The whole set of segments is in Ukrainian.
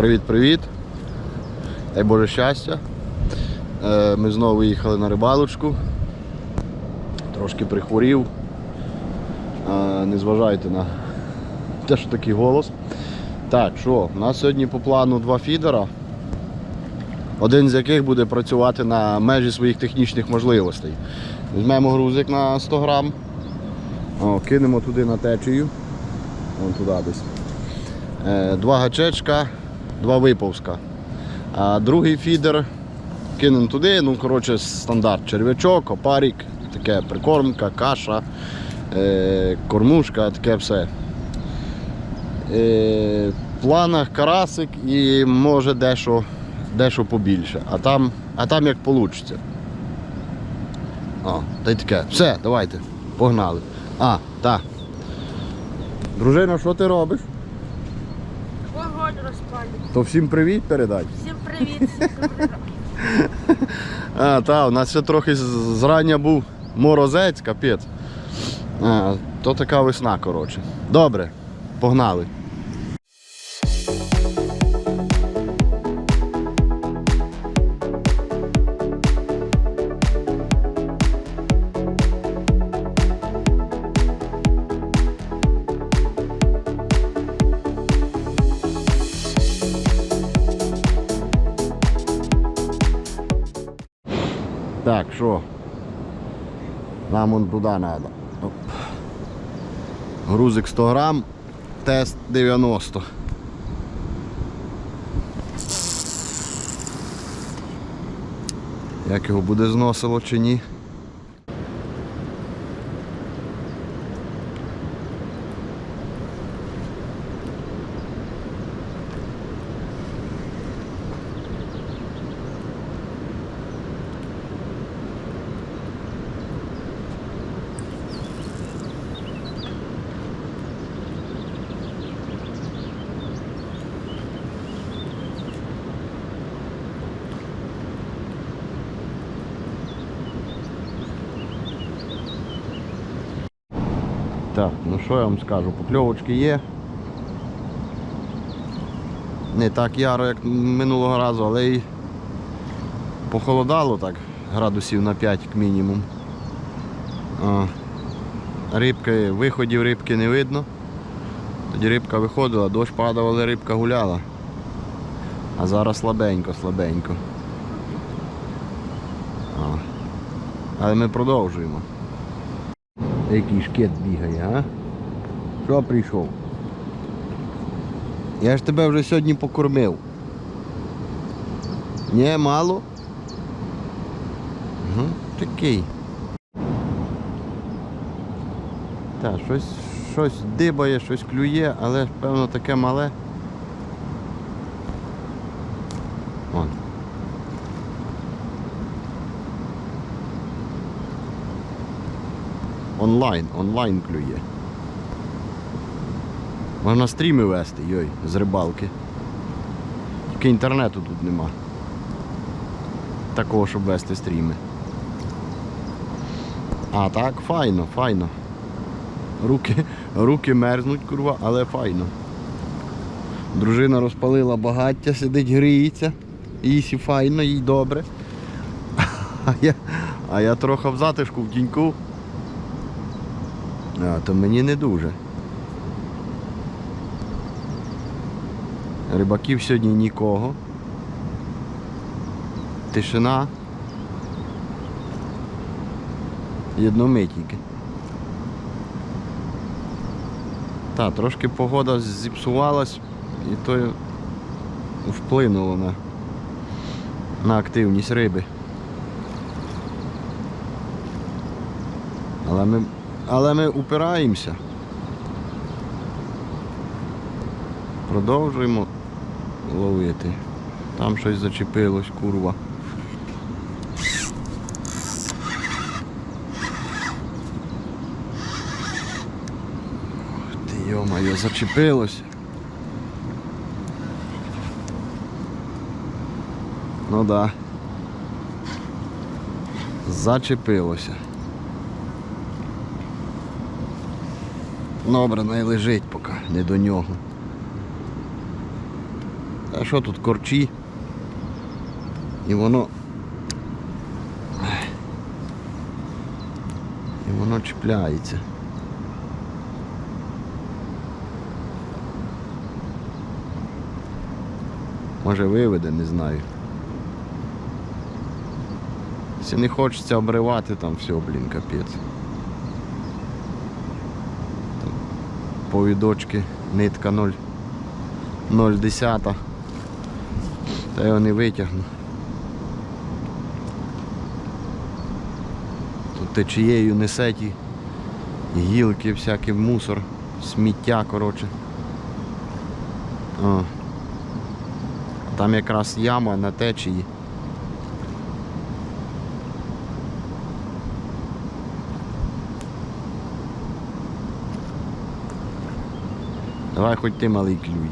Привіт-привіт. Дай Боже щастя. Е, Ми знову їхали на рибалочку. Трошки прихворів. Е, Не зважайте на те, що такий голос. Так, що, у нас сьогодні по плану два фідера, один з яких буде працювати на межі своїх технічних можливостей. Візьмемо грузик на 100 грам, о, кинемо туди на течію. Вон туди десь. Е, Два гачечка, два виповзка. А другий фідер кинемо туди, ну, коротше, стандарт. Черв'ячок, опарік, таке прикормка, каша, е, кормушка, таке все. Е, в планах карасик і може дещо, дещо побільше. А там, а там як вийде. О, та й таке. Все, давайте, погнали. А, так. Дружина, що ти робиш? То всім привіт передай. Всім привіт, всім ранок. А, та, у нас ще трохи зрання був морозець, капець. А, то така весна, коротше. Добре, погнали. Нам он туди треба. Грузик 100 грам, тест 90. Як його буде зносило чи ні? Так, ну що я вам скажу, покльовочки є. Не так яро, як минулого разу, але й похолодало так, градусів на 5 як мінімум. Рибки, виходів рибки не видно. Тоді рибка виходила, дощ падав, але рибка гуляла. А зараз слабенько, слабенько. Але ми продовжуємо. Який шкет бігає, а? Що прийшов? Я ж тебе вже сьогодні покормив. Ні, мало? Угу, такий. Так, щось, щось дибає, щось клює, але певно таке мале. Онлайн, онлайн клює. Можна стріми вести, йой, з рибалки. Тільки інтернету тут нема. Такого, щоб вести стріми. А так, файно, файно. Руки, руки мерзнуть, курва, але файно. Дружина розпалила багаття, сидить, гріється. Їй файно, їй добре. А я, а я трохи в затишку, в тіньку. А, то мені не дуже. Рибаків сьогодні нікого. Тишина. Єдномитники. Так, трошки погода зіпсувалась і то вплинуло на, на активність риби. Але ми, але ми упираємося. Продовжуємо ловити. Там щось зачепилось, курва. Ти йо-моє, зачепилось. Ну да. Зачепилося. Добре, не лежить поки, не до нього. А що тут корчі? І воно. І воно чіпляється. Може виведе, не знаю. Якщо не хочеться обривати, там все, блін, капець. Повідочки, нитка 0,10. Та його не витягну. Тут течією несе ті гілки, всякий мусор, сміття, коротше. О. Там якраз яма на течії. Давай хоч ти малий клюй.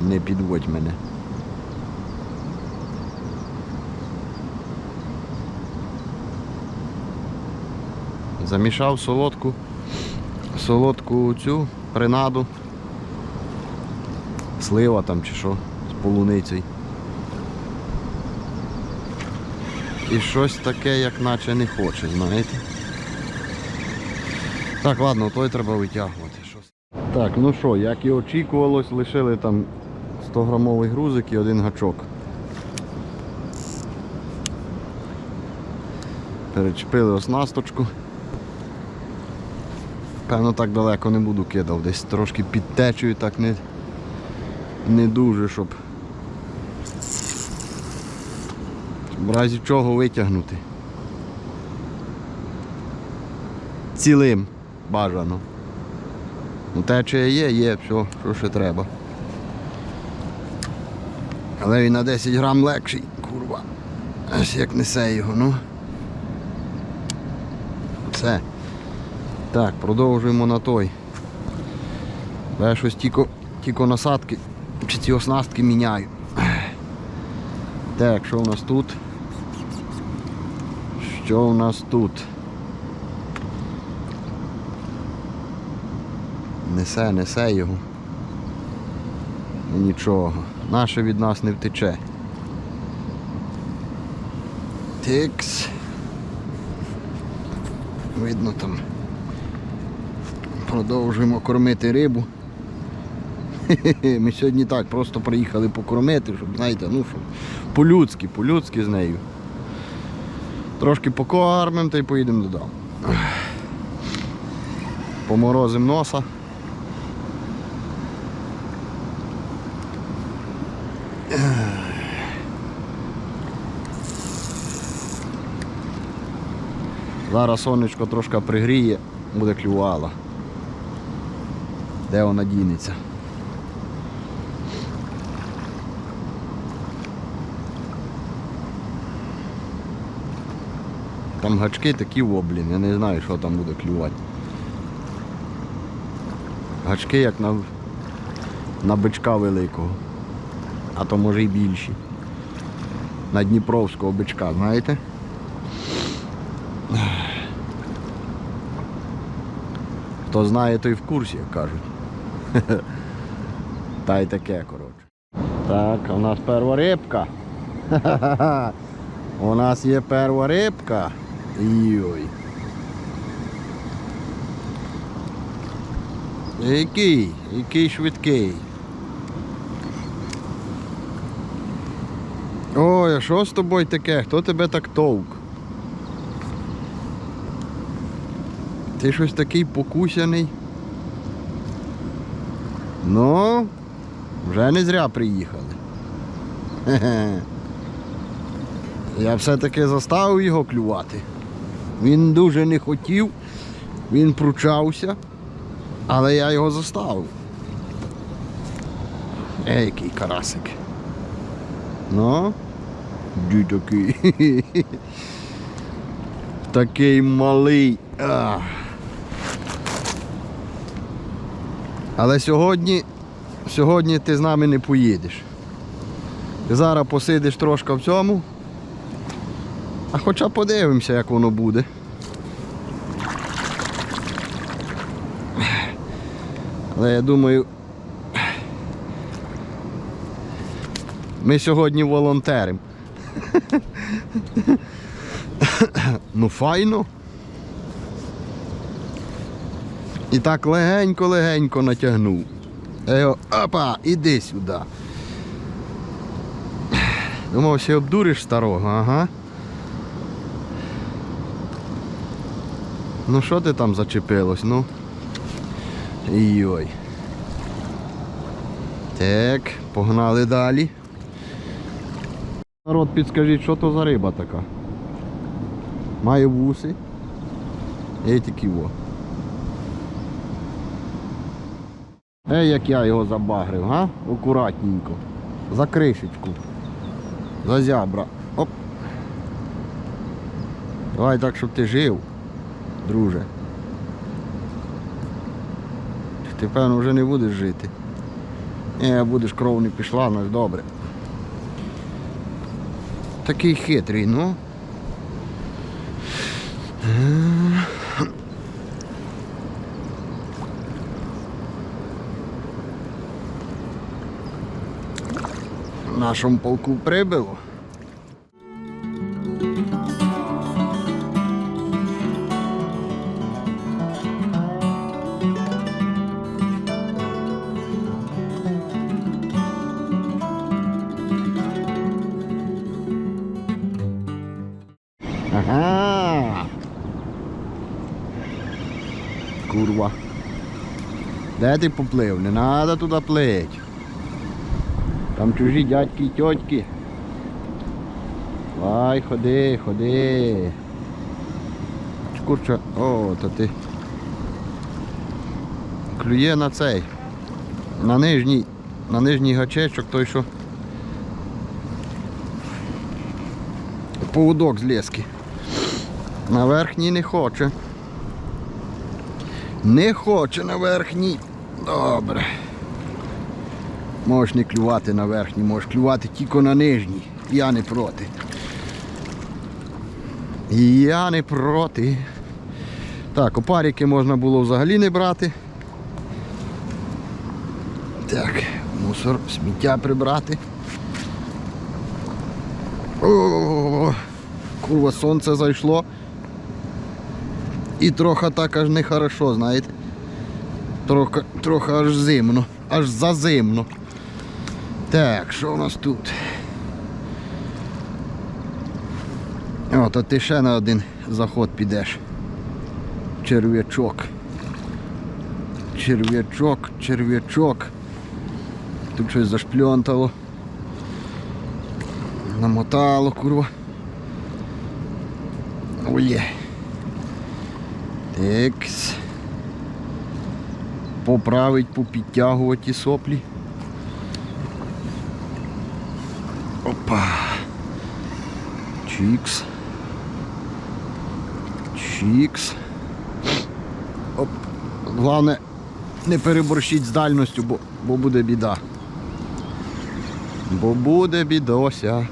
Не підводь мене. Замішав солодку, солодку цю принаду. Слива там чи що, з полуницею. І щось таке, як наче не хоче, знаєте. Так, ладно, той треба витягувати. Так, ну що, як і очікувалось, лишили там 100 грамовий грузик і один гачок. Перечепили оснасточку. Певно так далеко не буду кидав, десь трошки підтечую, так не, не дуже, щоб в разі чого витягнути. Цілим бажано. Ну течія є, є, все, що ще треба. Але він на 10 грам легший, курва. Ось як несе його, ну. Все. Так, продовжуємо на той. Я щось тільки, тільки насадки чи ці оснастки міняю. Так, що у нас тут? Що у нас тут? Несе, несе його. І нічого. Наше від нас не втече. Тикс. Видно там. Продовжуємо кормити рибу. Ми сьогодні так просто приїхали покормити, щоб, знаєте, ну щоб по-людськи, по-людськи з нею. Трошки покормимо та й поїдемо додому. Поморозимо носа. Зараз сонечко трошки пригріє, буде клювала. Де вона дінеться? Там гачки такі воблін, я не знаю, що там буде клювати. Гачки як на, на бичка великого. А то може й більші. На Дніпровського бичка, знаєте? Хто знає, той в курсі, як кажуть. Та й таке, коротше. Так, у нас перша рибка. У нас є перша рибка. Йой. Який? Який швидкий. Ой, а що з тобою таке? Хто тебе так товк? Ти щось такий покусяний. Ну, вже не зря приїхали. Я все-таки заставив його клювати. Він дуже не хотів, він пручався, але я його заставив. Ей, який карасик. Ну, ді такий. Такий малий. Ах. Але сьогодні, сьогодні ти з нами не поїдеш. Ти зараз посидиш трошки в цьому. А хоча подивимося, як воно буде. Але я думаю, Ми сьогодні волонтеримо. ну, файно. І так легенько-легенько натягнув. Його, опа, іди сюди. Думав, ще обдуриш старого, ага. Ну що ти там зачепилось, ну? Йой. Так, погнали далі. Народ, підскажіть, що то за риба така? Має вуси. І тільки во. Ей, як я його забагрив, га? Акуратненько. За кришечку. За зябра. Оп. Давай так, щоб ти жив, друже. Ти певно вже не будеш жити. Ні, будеш кров не пішла, ну ж добре. Такий хитрий, ну. Нашому полку прибило. Ага. Курва. Де ти поплив? Не треба туди плить. Там чужі дядьки і тьотьки. Давай, ходи, ходи. Курча, о, то ти. Клює на цей. На нижній, на нижній гачечок той, що. Поводок з лески. На верхній не хоче. Не хоче на верхній. Добре. Можеш не клювати на верхній, можеш клювати тільки на нижній. Я не проти. Я не проти. Так, опарики можна було взагалі не брати. Так, мусор, сміття прибрати. О, курва, сонце зайшло. І трохи так аж нехорошо, знаєте. Трохи, трохи аж зимно, аж зазимно. Так, що у нас тут? О, то ти ще на один заход підеш. Черв'ячок. Черв'ячок, черв'ячок. Тут щось зашпльонтало. Намотало, курва. Оє. Текс. Поправить, попідтягувати соплі. Опа. Чікс. Чікс. Оп. Головне, не переборщіть з дальністю, бо, бо буде біда. Бо буде бідося.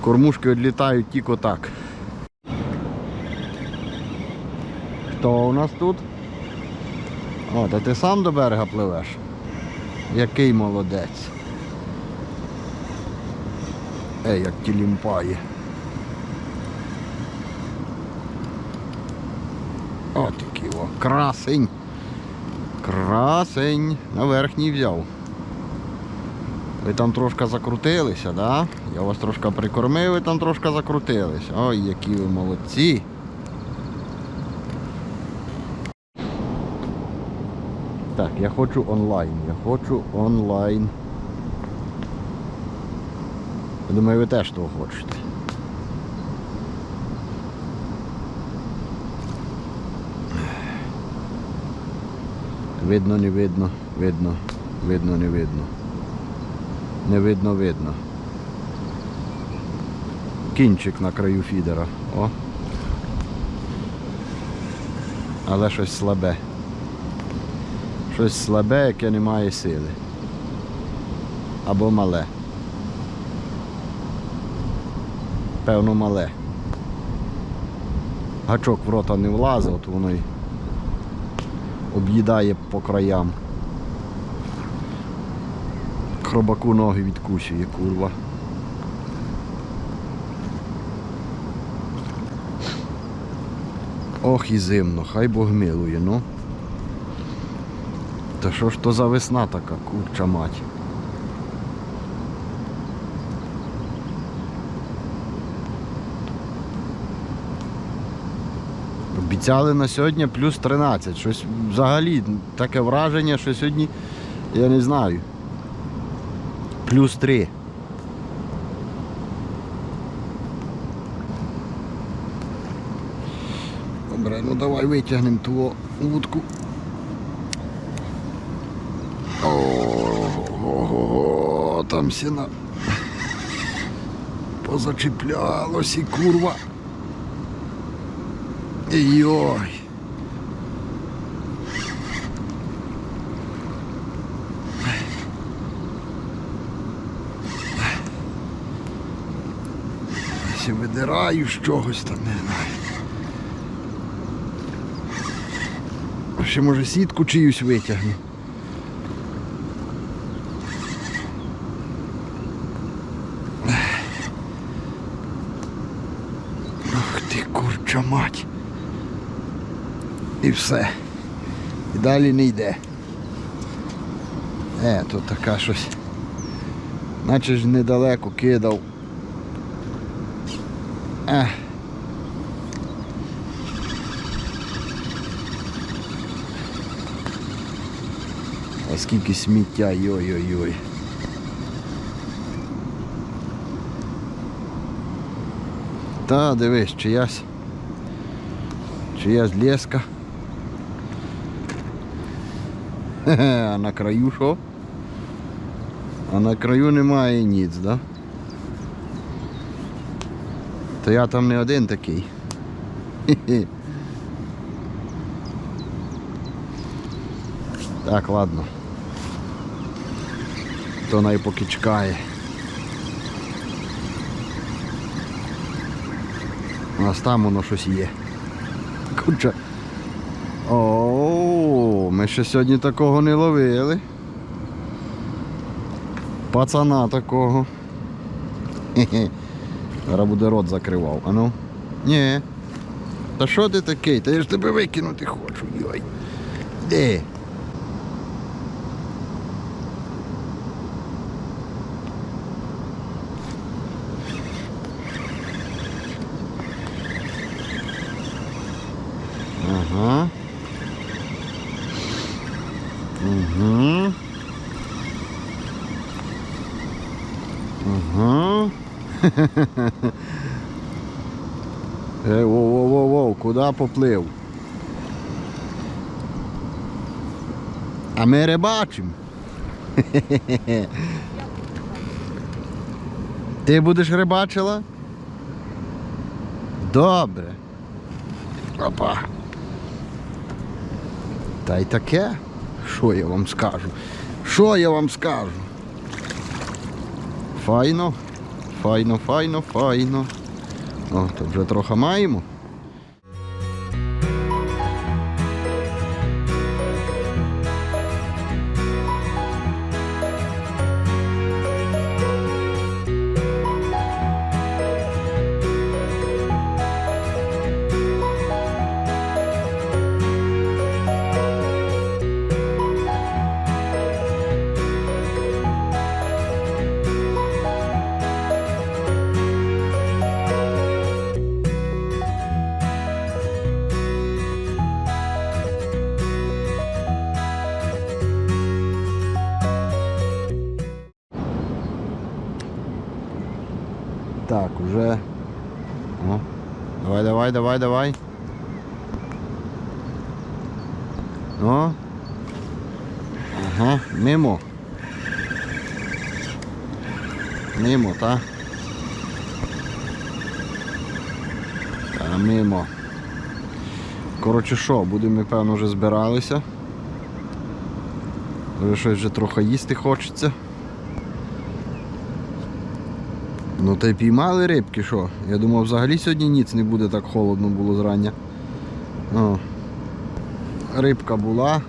Кормушки відлітають тільки так. Хто у нас тут? О, та ти сам до берега пливеш. Який молодець. Ей, як тілімпає. О, такий о, красень. Красень. На верхній взяв. Ви там трошки закрутилися, да? Я вас трошки прикормив, ви там трошки закрутилися. Ой, які ви молодці. Так, я хочу онлайн. Я хочу онлайн. Я думаю, ви теж того хочете. Видно, не видно, видно, видно, не видно. Не видно, видно. Кінчик на краю фідера. О. Але щось слабе. Щось слабе, яке не має сили. Або мале. Певно мале. Гачок в рота не влазив, то воно й об'їдає по краям. хробаку ноги відкусює, курва. Ох і зимно, хай Бог милує, ну. Та що ж то за весна така, курча мать? Обіцяли на сьогодні плюс 13. Щось взагалі таке враження, що сьогодні, я не знаю. Плюс 3. Добре, ну давай витягнемо ту вудку. Ого, там сіна позачіплялось і курва. Йой. Ще видираю з чогось там, не знаю. Ще може сітку чиюсь витягну. Ах ти курча мать. І все. І далі не йде. Е, тут така щось. Наче ж недалеко кидав. Ех. А скільки сміття, йой-йой-йой. Та дивись, чиясь. Чиясь леска. а на краю що? А на краю немає ніц, да? То я там не один такий. Так, ладно. То най поки чекає. У нас там воно щось є. Куча. Ми ще сьогодні такого не ловили. Пацана такого. Зараз буде рот закривав. А ну? Ні. Та що ти такий? Та я ж тебе викинути хочу, йой. Де? Ага. Угу. Угу. Ей, воу-воу-воу, куди поплив? А ми рибачимо. Ти будеш рибачила? Добре. Опа. Та й таке. Що я вам скажу? Що я вам скажу? Файно, файно, файно, файно. О, то вже трохи маємо. Давай, давай, давай. О. Ага, мимо. Мимо, та? Та мимо. Коротше що, будемо, певно, вже збиралися. Вже щось вже трохи їсти хочеться. Ну та й піймали рибки, що? Я думав, взагалі сьогодні ніц не буде так холодно було зрання. О. Рибка була.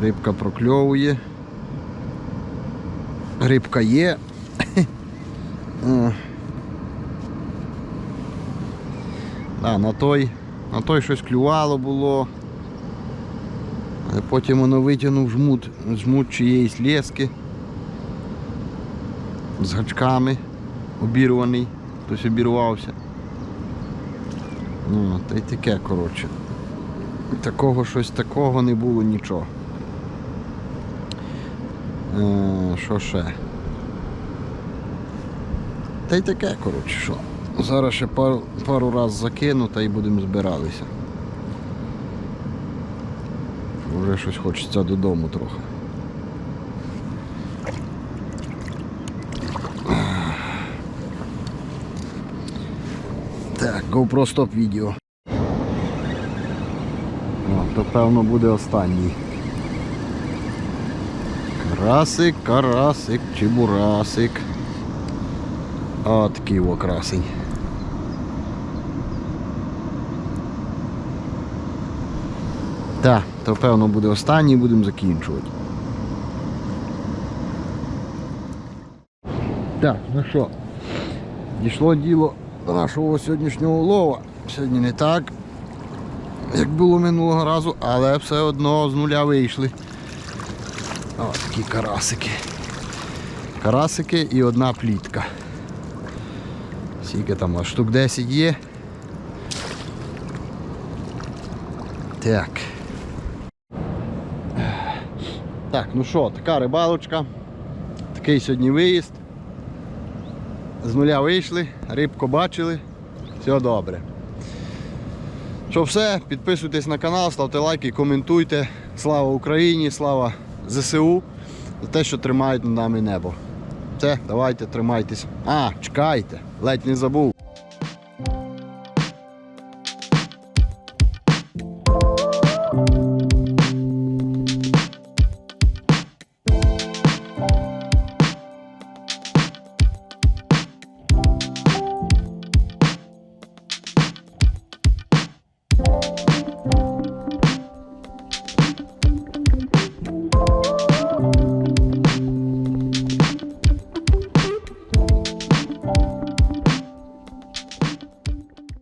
Рибка прокльовує. Рибка є. Да, на той, на той щось клювало було. Потім воно витягнув жмут, жмут чиєїсь лески з гачками обірваний, хтось обірвався. Ну, та й таке, коротше. Такого щось такого не було нічого. Е, що ще? Та й таке, коротше, що. Зараз ще пару, пару раз закину та й будемо збиралися. Вже щось хочеться додому трохи. Так, GoPro стоп відео. О, то певно буде останній. Карасик, карасик, чебурасик. О, такий во красень. Так, то певно буде останній, будемо закінчувати. Так, ну що, дійшло діло до нашого сьогоднішнього лова. Сьогодні не так, як було минулого разу, але все одно з нуля вийшли. О, такі карасики. Карасики і одна плітка. Скільки там, штук 10 є. Так. Так, ну що, така рибалочка. Такий сьогодні виїзд. З нуля вийшли, рибку бачили. Все добре. Що все, підписуйтесь на канал, ставте лайки, коментуйте. Слава Україні, слава ЗСУ за те, що тримають над нами небо. Все, давайте, тримайтесь. А, чекайте, ледь не забув.